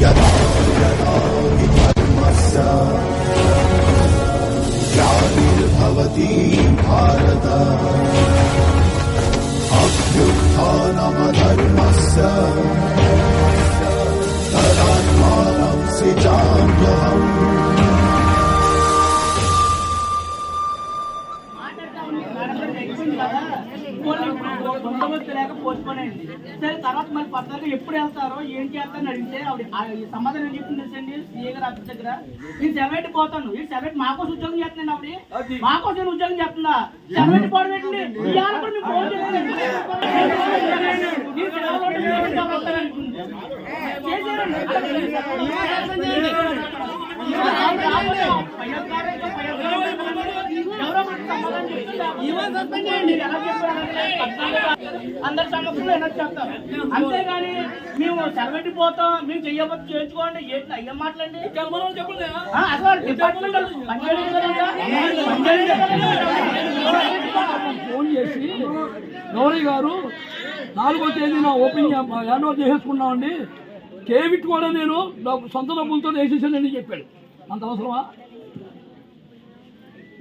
together. తర్వాత మళ్ళీ పద్దాక ఎప్పుడు వెళ్తారో ఏం చేస్తారని అడిగితే ఆవిడ సమాధానం ఏం చెప్తుంది తెలుసండి సీఏ గారు ఆఫీస్ దగ్గర. నేను సెవెంట్ పోతాను. ఈ సెవెంట్ మా కోసం ఉద్యోగం చేస్తున్నాను ఆవిడ. మా కోసం ఉద్యోగం చేస్తుందా? సెవెంట్ పోవడం ఏంటండి? ఇవాళ కూడా మేము ఫోన్ అధికారులతో ఎవరో చెప్తుందా? మీరు ఎలా చెప్పారు? అందరి సమక్షంలో ఎనర్జీ చెప్తాం అంతేగాని మేము సెలవెట్టి పోతాం మేము చెయ్యబోతు చేయించుకోండి. ఏంటి అయ్యే మాటలండి? అసలు డిపార్ట్మెంట్. ఫోన్ చేసి గౌరీ గారు నాలుగో తేదీన ఓపెన్ యానో చేసేసుకున్నామండి కేవిట్ కూడా నేను సొంత డబ్బులతో వేసేసానని చెప్పాడు. అంత అవసరమా?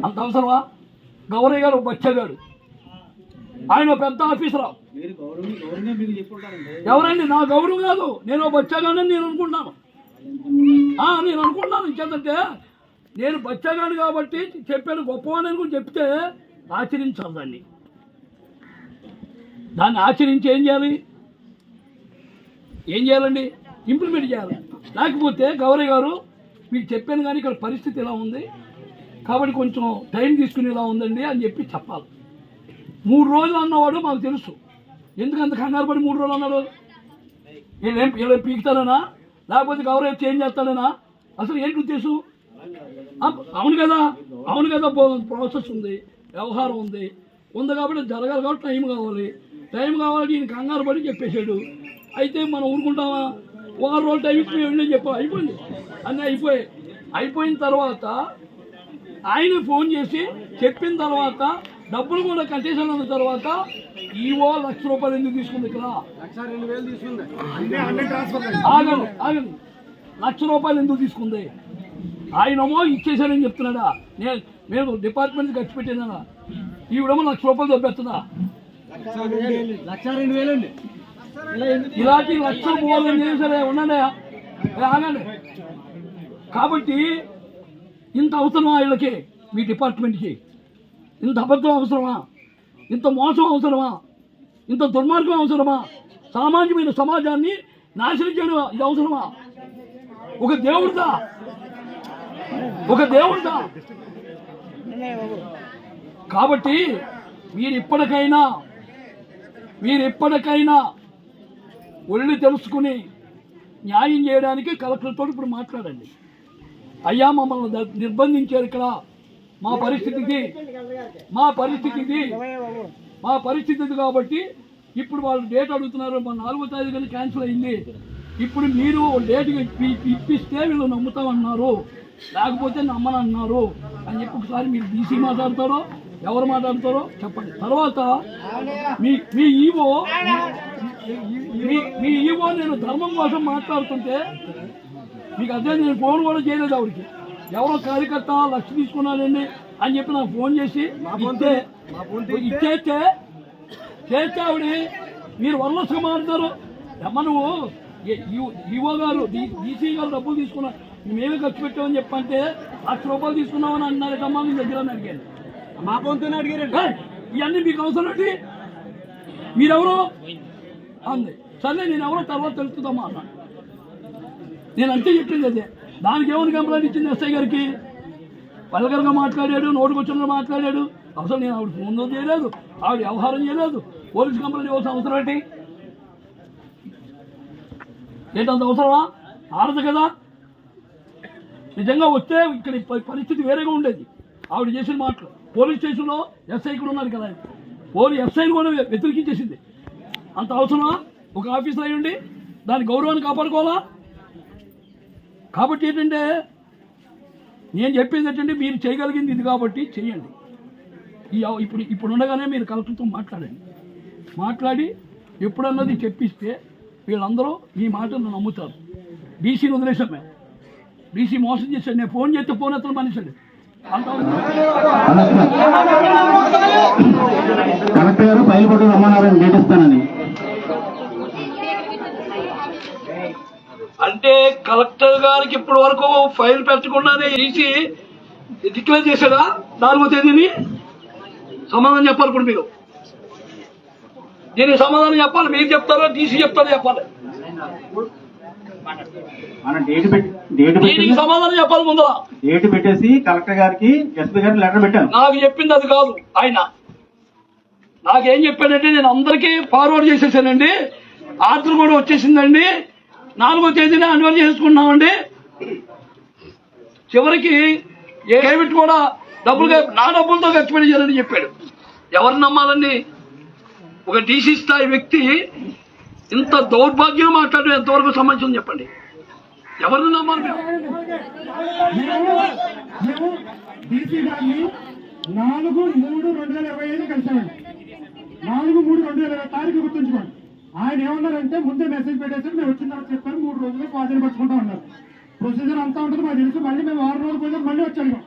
అంత అవసరమా? గౌరీ గారు. బచ్చగాడు ఆయన పెద్ద ఆఫీసర్. ఎవరండి? నా గౌరవం కాదు. నేను బచ్చగానని నేను అనుకుంటున్నాను. ఆ, నేను అనుకుంటున్నాను. ఇంకేంటంటే నేను బచ్చగాను కాబట్టి చెప్పాను గొప్పవాణి కూడా చెప్తే ఆచరించాలి దాన్ని. దాన్ని ఆచరించి ఏం చేయాలి? ఏం చేయాలండి? ఇంప్లిమెంట్ చేయాలి. లేకపోతే గౌరవ్ గారు మీకు చెప్పాను కానీ ఇక్కడ పరిస్థితి ఇలా ఉంది. కాబట్టి కొంచెం టైం తీసుకుని ఇలా ఉందండి అని చెప్పి చెప్పాలి. మూడు రోజులు అన్నవాడు మాకు తెలుసు. ఎందుకు అంత కంగారు పడి మూడు రోజులు అన్నాడు? వీళ్ళేం వీళ్ళేం పీకుతారనా? లేకపోతే గౌరవ్ చేంజ్ చేస్తాడనా? అసలు ఏంటి ఉద్దేశం? అవును కదా? అవును కదా ప్రాసెస్ ఉంది వ్యవహారం ఉంది. ఉంది కాబట్టి జరగాలి కాబట్టి టైం కావాలి. టైం కావాలి ఈయన కంగారు పడి చెప్పేశాడు. అయితే మనం ఊరుకుంటామా? వారం రోజులు టైం ఇచ్చి వెళ్ళి చెప్పా. అయిపోయింది. అన్నీ అయిపోయాయి. అయిపోయిన తర్వాత ఆయన ఫోన్ చేసి చెప్పిన తర్వాత డబ్బులు కూడా కట్టేసాను తర్వాత ఈవో లక్ష రూపాయలు ఎందుకు తీసుకుంది ఇక్కడ? ఆగండి ఆగండి. లక్ష రూపాయలు ఎందుకు తీసుకుంది? ఆయనమో ఇచ్చేసానని చెప్తున్నాడా? నేను మేము డిపార్ట్మెంట్ ఖర్చు పెట్టినా? ఈవిడేమో లక్ష రూపాయలు దొబ్బెస్తుందా? ఇలాంటి లక్షలు పోవాలని ఏం సరే ఉండండి ఏ, ఆగండి. కాబట్టి ఇంత అవసరమా వీళ్ళకి? మీ డిపార్ట్మెంట్కి? ఇంత అబద్ధం అవసరమా? ఇంత మోసం అవసరమా? ఇంత దుర్మార్గం అవసరమా? సామాన్యమైన సమాజాన్ని నాశనం చేయడం ఇది అవసరమా? ఒక దేవుడిదా? ఒక దేవుడిదా? కాబట్టి మీరు ఇప్పటికైనా మీరు ఇప్పటికైనా ఒళ్ళు తెలుసుకుని న్యాయం చేయడానికి కలెక్టర్తో ఇప్పుడు మాట్లాడండి. అయ్యా మమ్మల్ని నిర్బంధించారు ఇక్కడ. మా పరిస్థితికి మా పరిస్థితికి మా పరిస్థితి ఇది కాబట్టి ఇప్పుడు వాళ్ళు డేట్ అడుగుతున్నారు. మా నాలుగో తారీఖున క్యాన్సిల్ అయింది. ఇప్పుడు మీరు డేట్ ఇప్పిస్తే వీళ్ళు నమ్ముతామన్నారు. లేకపోతే నమ్మనన్నారు. అని చెప్పి ఒకసారి మీరు బీసీ మాట్లాడతారో ఎవరు మాట్లాడతారో చెప్పండి. తర్వాత మీ మీ ఈవో మీ మీ ఈవో నేను ధర్మం కోసం మాట్లాడుతుంటే మీకు అదే నేను ఫోన్ కూడా చేయలేదు ఆవిడకి. ఎవరో కార్యకర్త లక్ష తీసుకున్నానండి అని చెప్పి నాకు ఫోన్ చేసి ఇచ్చేస్తే చేస్తే ఆవిడ మీరు వరలసుగా మారుతారు. అమ్మ నువ్వు ఈవో గారు డీసీ గారు డబ్బులు తీసుకున్నా మేమే ఖర్చు పెట్టామని చెప్పంటే లక్ష రూపాయలు తీసుకున్నామని అన్నారు అమ్మా మీ దగ్గర అడిగాను మా పొందుతూనే అడిగారండి ఇవన్నీ మీకు అవసరం ఏంటి? మీరెవరు? అంది. సరే నేను ఎవరో తర్వాత తెలుస్తుందమ్మా అన్న. నేను అంతే చెప్పింది అదే. దానికి ఏమని కంప్లైంట్ ఇచ్చింది ఎస్ఐ గారికి? పలకరగా మాట్లాడాడు నోటుకొచ్చిన మాట్లాడాడు. అసలు నేను ఆవిడ ఫోన్ చేయలేదు ఆవిడ వ్యవహారం చేయలేదు. పోలీస్ కంప్లైంట్ ఇవ్వాల్సిన అవసరం ఏంటి? ఏంటంత అవసరమా? ఆడదు కదా. నిజంగా వస్తే ఇక్కడ పరిస్థితి వేరేగా ఉండేది. ఆవిడ చేసిన మాటలు. పోలీస్ స్టేషన్లో ఎస్ఐ కూడా ఉన్నారు కదా. పోలీస్ ఎస్ఐని కూడా వ్యతిరేకించేసింది. అంత అవసరమా? ఒక ఆఫీసర్ అయి ఉండి దాని గౌరవాన్ని కాపాడుకోవాలా? కాబట్టి ఏంటంటే నేను చెప్పేది ఏంటంటే మీరు చేయగలిగింది ఇది కాబట్టి చేయండి. ఈ ఇప్పుడు ఇప్పుడు ఉండగానే మీరు కలెక్టర్తో మాట్లాడండి. మాట్లాడి ఎప్పుడన్నది చెప్పిస్తే వీళ్ళందరూ ఈ మాటను నమ్ముతారు. డీసీని వదిలేసాం మేము డీసీ మోసం చేశాడు. నేను ఫోన్ చేస్తే ఫోన్ ఎత్తడం మనిషండి కలెక్టర్ గారు బయలుపడి రమ్మన్నారని డేట్ ఇస్తానని. అంటే కలెక్టర్ గారికి ఇప్పటి వరకు ఫైల్ పెట్టకుండానే డీసీ డిక్లేర్ చేశాడా? నాలుగో తేదీని? సమాధానం చెప్పాలి ఇప్పుడు మీరు. దీనికి సమాధానం చెప్పాలి. మీరు చెప్తారో డీసీ చెప్తారో చెప్పాలి. దీనికి సమాధానం చెప్పాలి ముందర డేట్ పెట్టేసి కలెక్టర్ గారికి ఎస్పీ గారికి లెటర్ పెట్టాను. నాకు చెప్పింది అది కాదు ఆయన. నాకేం చెప్పాడంటే నేను అందరికీ ఫార్వర్డ్ చేసేసానండి. ఆర్డర్ కూడా వచ్చేసిందండి. నాలుగో తేదీనే అన్వర్ చేసుకున్నామండి. చివరికి ఏమిటి కూడా డబ్బులు నా డబ్బులతో ఖర్చు పెట్టారని చెప్పాడు. ఎవరు నమ్మాలండి ఒక డీసీ స్థాయి వ్యక్తి ఇంత దౌర్భాగ్యం మాట్లాడడం ఎంతవరకు సంబంధించింది చెప్పండి. ఎవరిని నమ్మాలి మేము? నాలుగు మూడు రెండు వేల ఇరవై ఐదు కలిసామండి నాలుగు మూడు రెండు వేల ఇరవై తారీఖు గుర్తుంచుకోండి. ఆయన ఏమన్నారంటే ముందే మెసేజ్ పెట్టేసి మేము వచ్చిన తర్వాత చెప్పారు మూడు రోజులు స్వాధీనపరచుకుంటా ఉన్నారు. ప్రొసీజర్ అంతా ఉంటుంది మాకు తెలుసు మళ్ళీ మేము ఆరు రోజులు పోయినా మళ్ళీ వచ్చాము.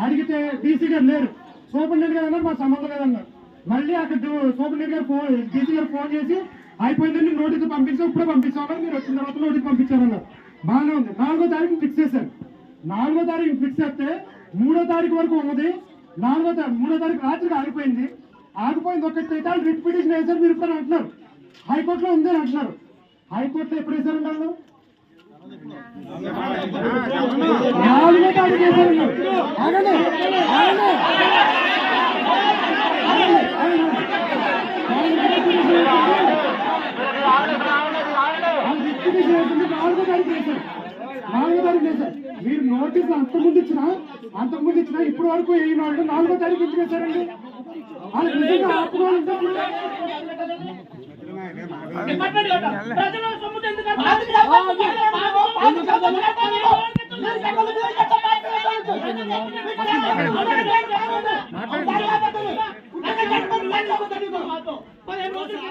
అడిగితే డీసీ గారు లేరు. సూపరింటెండెంట్ గారు అన్నారు మాకు సంబంధం లేదన్నారు. మళ్ళీ అక్కడ సూపరింటెండెంట్ గారు ఫోన్ డీసీ గారు ఫోన్ చేసి అయిపోయిందని నోటీసు పంపించాం ఇప్పుడే పంపించామన్నారు మీరు వచ్చిన తర్వాత నోటీస్ పంపించారన్నారు. బాగానే ఉంది. నాలుగో తారీఖు ఫిక్స్ చేశారు. నాలుగో తారీఖు ఫిక్స్ చేస్తే మూడో తారీఖు వరకు ఉన్నది. నాలుగో తారీఖు మూడో తారీఖు రాత్రికి ఆగిపోయింది. ఆగిపోయింది ఒకటి టైటాల్ రిట్ పిటిషన్ వేశారు మీరు ఇప్పుడు అంటున్నారు. హైకోర్టులో ఉంది అని అంటున్నారు. హైకోర్టులో ఎప్పుడు వేశారు వాళ్ళు నాలుగో తారీఖు వేశారండి ఆగండి ఆగండి. నాలుగో తారీఖు వేశారు నాలుగో తారీఖు వేశారు మీరు నోటీస్ అంతకుముందు ఇచ్చినా అంతకుముందు ఇచ్చినా ఇప్పుడు వరకు వేయిన వాళ్ళు నాలుగో తారీఖు ఎందుకు వేశారండి వాళ్ళు నిజంగా ఆపుకోవాలంటే ప్రజల సొమ్ముతో ఎందుకు పదిహేను రోజులు